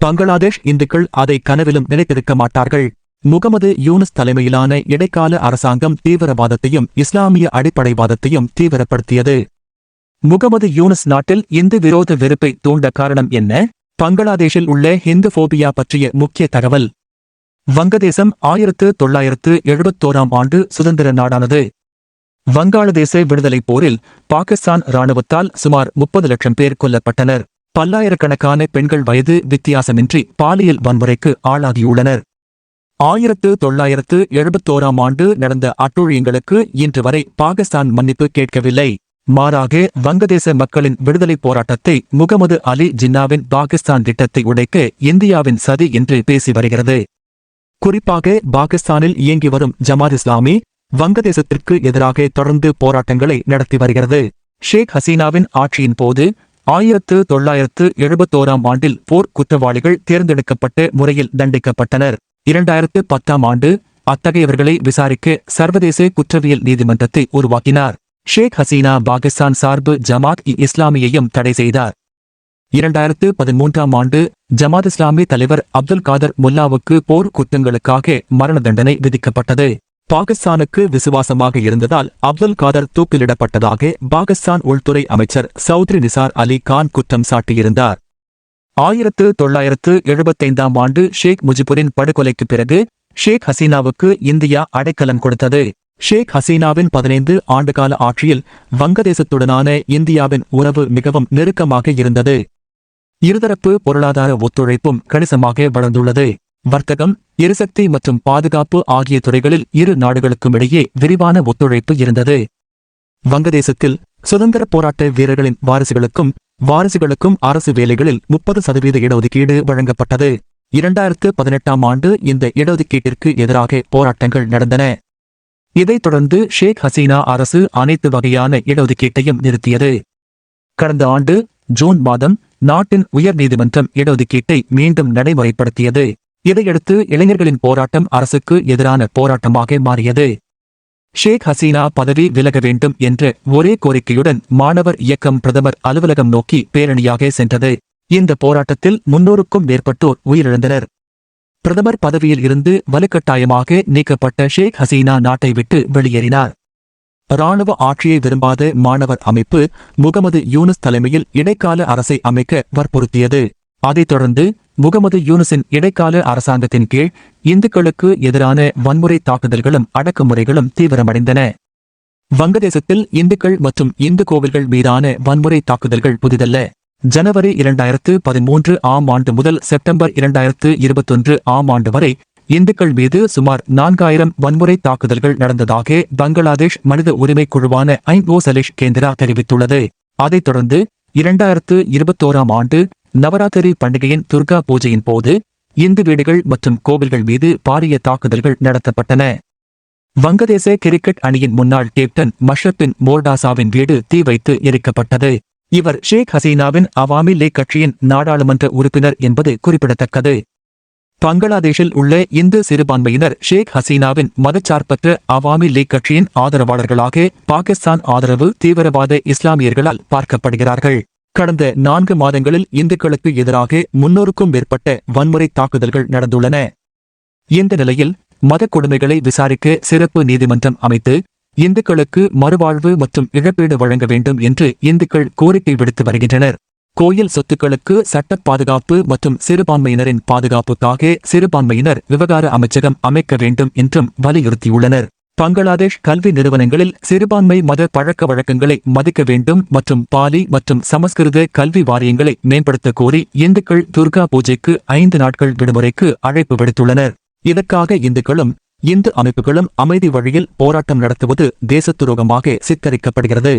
பங்களாதேஷ் இந்துக்கள் அதை கனவிலும் நினைத்திருக்க மாட்டார்கள். முகமது யூனஸ் தலைமையிலான இடைக்கால அரசாங்கம் தீவிரவாதத்தையும் இஸ்லாமிய அடிப்படைவாதத்தையும் தீவிரப்படுத்தியது. முகமது யூனஸ் நாட்டில் இந்து விரோத வெறுப்பை தூண்ட காரணம் என்ன? பங்களாதேஷில் உள்ள ஹிந்து போபியா பற்றிய முக்கிய தகவல். வங்கதேசம் ஆயிரத்து தொள்ளாயிரத்து எழுபத்தோராம் ஆண்டு சுதந்திர நாடானது. வங்காளதேச விடுதலைப் போரில் பாகிஸ்தான் இராணுவத்தால் சுமார் முப்பது லட்சம் பேர் கொல்லப்பட்டனர். பல்லாயிரக்கணக்கான பெண்கள் வயது வித்தியாசமின்றி பாலியல் வன்முறைக்கு ஆளாகியுள்ளனர். ஆயிரத்து தொள்ளாயிரத்து எழுபத்தோராம் ஆண்டு நடந்த அட்டூழியங்களுக்கு இன்று வரை பாகிஸ்தான் மன்னிப்பு கேட்கவில்லை. மாறாக வங்கதேச மக்களின் விடுதலைப் போராட்டத்தை முகமது அலி ஜின்னாவின் பாகிஸ்தான் திட்டத்தை உடைக்க இந்தியாவின் சதி என்று பேசி வருகிறது. குறிப்பாக பாகிஸ்தானில் இயங்கி வரும் ஜமாத் இஸ்லாமி வங்கதேசத்திற்கு எதிராக தொடர்ந்து போராட்டங்களை நடத்தி வருகிறது. ஷேக் ஹசீனாவின் ஆட்சியின் போது ஆயிரத்து தொள்ளாயிரத்து எழுபத்தோராம் ஆண்டில் போர் குற்றவாளிகள் தேர்ந்தெடுக்கப்பட்டு முறையில் தண்டிக்கப்பட்டனர். இரண்டாயிரத்து பத்தாம் ஆண்டு அத்தகையவர்களை விசாரிக்க சர்வதேச குற்றவியல் நீதிமன்றத்தை உருவாக்கினார். ஷேக் ஹசீனா பாகிஸ்தான் சார்பு ஜமாத் இ இஸ்லாமியையும் தடை செய்தார். இரண்டாயிரத்து பதிமூன்றாம் ஆண்டு ஜமாத் இஸ்லாமி தலைவர் அப்துல் காதர் முல்லாவுக்கு போர் குற்றங்களுக்காக மரண தண்டனை விதிக்கப்பட்டது. பாகிஸ்தானுக்கு விசுவாசமாக இருந்ததால் அப்துல் காதர் தூக்கிலிடப்பட்டதாக பாகிஸ்தான் உள்துறை அமைச்சர் சௌத்ரி நிசார் அலி கான் குற்றம் சாட்டியிருந்தார். ஆயிரத்து தொள்ளாயிரத்து எழுபத்தைந்தாம் ஆண்டு ஷேக் முஜிபுரின் படுகொலைக்குப் பிறகு ஷேக் ஹசீனாவுக்கு இந்தியா அடைக்கலம் கொடுத்தது. ஷேக் ஹசீனாவின் பதினைந்து ஆண்டுகால ஆட்சியில் வங்கதேசத்துடனான இந்தியாவின் உறவு மிகவும் நெருக்கமாக இருந்தது. இருதரப்பு பொருளாதார ஒத்துழைப்பும் கணிசமாக வளர்ந்துள்ளது. வர்த்தகம் எரிசக்தி மற்றும் பாதுகாப்பு ஆகிய துறைகளில் இரு நாடுகளுக்கும் இடையே விரிவான ஒத்துழைப்பு இருந்தது. வங்கதேசத்தில் சுதந்திர போராட்ட வீரர்களின் வாரிசுகளுக்கும் வாரிசுகளுக்கும் அரசு வேலைகளில் முப்பது சதவீத இடஒதுக்கீடு வழங்கப்பட்டது. இரண்டாயிரத்து பதினெட்டாம் ஆண்டு இந்த இடஒதுக்கீட்டிற்கு எதிராக போராட்டங்கள் நடந்தன. இதைத் தொடர்ந்து ஷேக் ஹசீனா அரசு அனைத்து வகையான இடஒதுக்கீட்டையும் நிறுத்தியது. கடந்த ஆண்டு ஜூன் மாதம் நாட்டின் உயர்நீதிமன்றம் இடஒதுக்கீட்டை மீண்டும் நடைமுறைப்படுத்தியது. இதையடுத்து இளைஞர்களின் போராட்டம் அரசுக்கு எதிரான போராட்டமாக மாறியது. ஷேக் ஹசீனா பதவி விலக வேண்டும் என்ற ஒரே கோரிக்கையுடன் மாணவர் இயக்கம் பிரதமர் அலுவலகம் நோக்கி பேரணியாக சென்றது. இந்த போராட்டத்தில் முன்னூறுக்கும் மேற்பட்டோர் உயிரிழந்தனர். பிரதமர் பதவியில் இருந்து வலுக்கட்டாயமாக நீக்கப்பட்ட ஷேக் ஹசீனா நாட்டை விட்டு வெளியேறினார். இராணுவ ஆட்சியை விரும்பாத மாணவர் அமைப்பு முகமது யூனுஸ் தலைமையில் இடைக்கால அரசை அமைக்க வற்புறுத்தியது. அதைத் தொடர்ந்து முகமது யூனுஸின் இடைக்கால அரசாங்கத்தின் கீழ் இந்துக்களுக்கு எதிரான வன்முறை தாக்குதல்களும் அடக்குமுறைகளும் தீவிரமடைந்தன. வங்கதேசத்தில் இந்துக்கள் மற்றும் இந்து கோவில்கள் மீதான வன்முறை தாக்குதல்கள் புதிதல்ல. ஜனவரி இரண்டாயிரத்து பதிமூன்று ஆம் ஆண்டு முதல் செப்டம்பர் இரண்டாயிரத்து இருபத்தொன்று ஆம் ஆண்டு வரை இந்துக்கள் மீது சுமார் நான்காயிரம் வன்முறை தாக்குதல்கள் நடந்ததாக பங்களாதேஷ் மனித உரிமை குழுவான ஐங்கோ சலேஷ் கேந்திரா தெரிவித்துள்ளது. அதைத் தொடர்ந்து இரண்டாயிரத்து இருபத்தோராம் ஆண்டு நவராத்திரி பண்டிகையின் துர்கா பூஜையின் போது இந்து வீடுகள் மற்றும் கோவில்கள் மீது பாரிய தாக்குதல்கள் நடத்தப்பட்டன. வங்கதேச கிரிக்கெட் அணியின் முன்னாள் கேப்டன் மஷப்பின் மோர்டாசாவின் வீடு தீ வைத்து எரிக்கப்பட்டது. இவர் ஷேக் ஹசீனாவின் அவாமி லீக் கட்சியின் நாடாளுமன்ற உறுப்பினர் என்பது குறிப்பிடத்தக்கது. பங்களாதேஷில் உள்ள இந்து சிறுபான்மையினர் ஷேக் ஹசீனாவின் மதச்சார்பற்ற அவாமி லீக் கட்சியின் ஆதரவாளர்களாக பாகிஸ்தான் ஆதரவு தீவிரவாத இஸ்லாமியர்களால் பார்க்கப்படுகிறார்கள். கடந்த நான்கு மாதங்களில் இந்துக்களுக்கு எதிராக முன்னூறுக்கும் மேற்பட்ட வன்முறை தாக்குதல்கள் நடந்துள்ளன. இந்த நிலையில் மத கொடுமைகளை விசாரிக்க சிறப்பு நீதிமன்றம் அமைத்து இந்துக்களுக்கு மறுவாழ்வு மற்றும் இழப்பீடு வழங்க வேண்டும் என்று இந்துக்கள் கோரிக்கை விடுத்து வருகின்றனர். கோயில் சொத்துக்களுக்கு சட்ட பாதுகாப்பு மற்றும் சிறுபான்மையினரின் பாதுகாப்புக்காக சிறுபான்மையினர் விவகார அமைச்சகம் அமைக்க வேண்டும் என்றும் வலியுறுத்தியுள்ளனர். பங்களாதேஷ் கல்வி நிறுவனங்களில் சிறுபான்மை மத பழக்க வழக்கங்களை மதிக்க வேண்டும் மற்றும் பாலி மற்றும் சமஸ்கிருத கல்வி வாரியங்களை மேம்படுத்த கோரி இந்துக்கள் துர்கா பூஜைக்கு ஐந்து நாட்கள் விடுமுறைக்கு அழைப்பு விடுத்துள்ளனர். இதற்காக இந்துக்களும் இந்து அமைப்புகளும் அமைதி வழியில் போராட்டம் நடத்துவது தேசத்துரோகமாக சித்தரிக்கப்படுகிறது.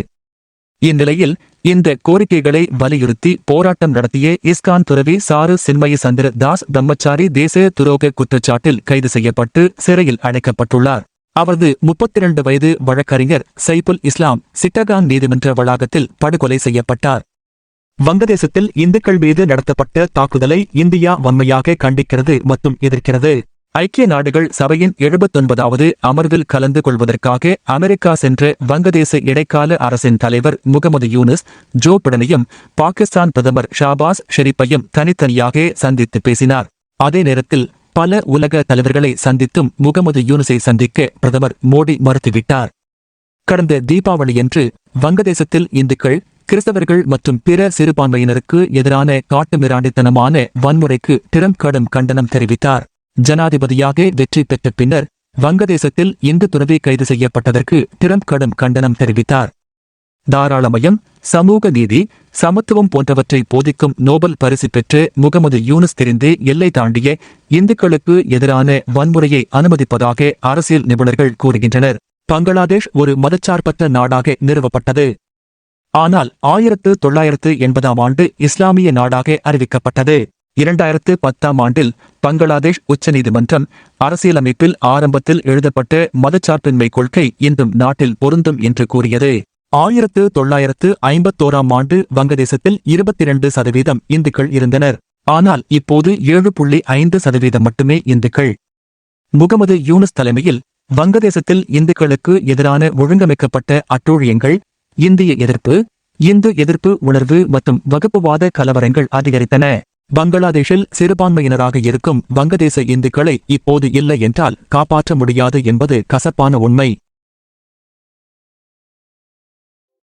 இந்நிலையில் இந்த கோரிக்கைகளை வலியுறுத்தி போராட்டம் நடத்திய இஸ்கான் துறவி சாரு சின்மய சந்திர தாஸ் பிரம்மச்சாரி தேச துரோக குற்றச்சாட்டில் கைது செய்யப்பட்டு சிறையில் அடைக்கப்பட்டுள்ளார். அவரது முப்பத்தி இரண்டு வயது வழக்கறிஞர் சைபுல் இஸ்லாம் சிட்டகாங் நீதிமன்ற வளாகத்தில் படுகொலை செய்யப்பட்டார். வங்கதேசத்தில் இந்துக்கள் மீது நடத்தப்பட்ட தாக்குதலை இந்தியா வன்மையாக கண்டிக்கிறது மற்றும் எதிர்க்கிறது. ஐக்கிய நாடுகள் சபையின் எழுபத்தொன்பதாவது அமர்வில் கலந்து கொள்வதற்காக அமெரிக்கா சென்ற வங்கதேச இடைக்கால அரசின் தலைவர் முகமது யூனிஸ் ஜோ பிடனையும் பாகிஸ்தான் பிரதமர் ஷாபாஸ் ஷெரீப்பையும் தனித்தனியாக சந்தித்து பேசினார். அதே நேரத்தில் பல உலக தலைவர்களை சந்தித்தும் முகமது யூனுஸை சந்திக்க பிரதமர் மோடி மறுத்துவிட்டார். கடந்த தீபாவளியன்று வங்கதேசத்தில் இந்துக்கள் கிறிஸ்தவர்கள் மற்றும் பிற சிறுபான்மையினருக்கு எதிரான காட்டுமிராண்டித்தனமான வன்முறைக்கு டிரம்ப் கடும் கண்டனம் தெரிவித்தார். ஜனாதிபதியாக வெற்றி பெற்ற பின்னர் வங்கதேசத்தில் இந்து துறவி கைது செய்யப்பட்டதற்கு டிரம்ப் கடும் கண்டனம் தெரிவித்தார். தாராளமயம் சமூக நீதி சமத்துவம் போன்றவற்றை போதிக்கும் நோபல் பரிசு பெற்று முகமது யூனுஸ் தெரிந்து எல்லை தாண்டிய இந்துக்களுக்கு எதிரான வன்முறையை அனுமதிப்பதாக அரசியல் நிபுணர்கள் கூறுகின்றனர். பங்களாதேஷ் ஒரு மதச்சார்பற்ற நாடாக நிறுவப்பட்டது. ஆனால் ஆயிரத்து தொள்ளாயிரத்து எண்பதாம் ஆண்டு இஸ்லாமிய நாடாக அறிவிக்கப்பட்டது. இரண்டாயிரத்து பத்தாம் ஆண்டில் பங்களாதேஷ் உச்சநீதிமன்றம் அரசியலமைப்பில் ஆரம்பத்தில் எழுதப்பட்ட மதச்சார்பின்மை கொள்கை இன்றும் நாட்டில் பொருந்தும் என்று கூறியது. ஆயிரத்து தொள்ளாயிரத்து ஐம்பத்தோராம் ஆண்டு வங்கதேசத்தில் இருபத்தி இரண்டு சதவீதம் இந்துக்கள் இருந்தனர். ஆனால் இப்போது ஏழு புள்ளி ஐந்து சதவீதம் மட்டுமே இந்துக்கள். முகமது யூனுஸ் தலைமையில் வங்கதேசத்தில் இந்துக்களுக்கு எதிரான ஒழுங்கமைக்கப்பட்ட அட்டூழியங்கள் இந்திய எதிர்ப்பு இந்து எதிர்ப்பு உணர்வு மற்றும் வகுப்புவாத கலவரங்கள் அதிகரித்தன. பங்களாதேஷில் சிறுபான்மையினராக இருக்கும் வங்கதேச இந்துக்களை இப்போது இல்லை என்றால் காப்பாற்ற முடியாது என்பது கசப்பான உண்மை.